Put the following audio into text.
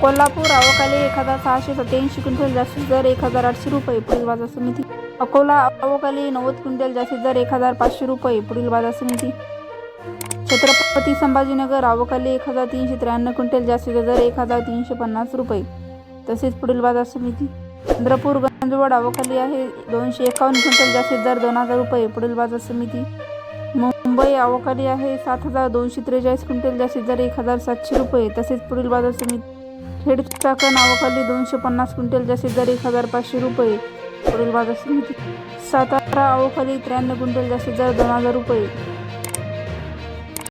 कोल्हापूर अवकाली एक हजार सहाशे सत्याऐंशी क्विंटल जास्तीत दर एक हजार आठशे रुपये पुढील बाजार समिती. अकोला अवकाली नव्वद क्विंटल जास्तीत दर एक हजार पाचशे रुपये पुढील बाजार समिती. छत्रपती संभाजीनगर अवकाली एक हजार तीनशे त्र्याण्णव क्विंटल जास्तीत दर एक हजार तीनशे पन्नास रुपये तसेच पुढील बाजार समिती. चंद्रपूर गंजवड अवकाली आहे दोनशे एकावन्न क्विंटल जास्तीत दर दोन हजार रुपये पुढील बाजार समिती. मुंबई अवकाली आहे सात हजार दोनशे त्रेचाळीस क्विंटल जास्तीत दर एक हजार सातशे रुपये तसेच पुढील बाजार समिती. खेड नावाखाली दोनशे पन्नास क्विंटल जास्तीत दर एक हजार पाचशे रुपये. पुढील बाजार समिती सातारा अवखाली त्र्याण्णव क्विंटल जास्तीत दर दोन हजार रुपये.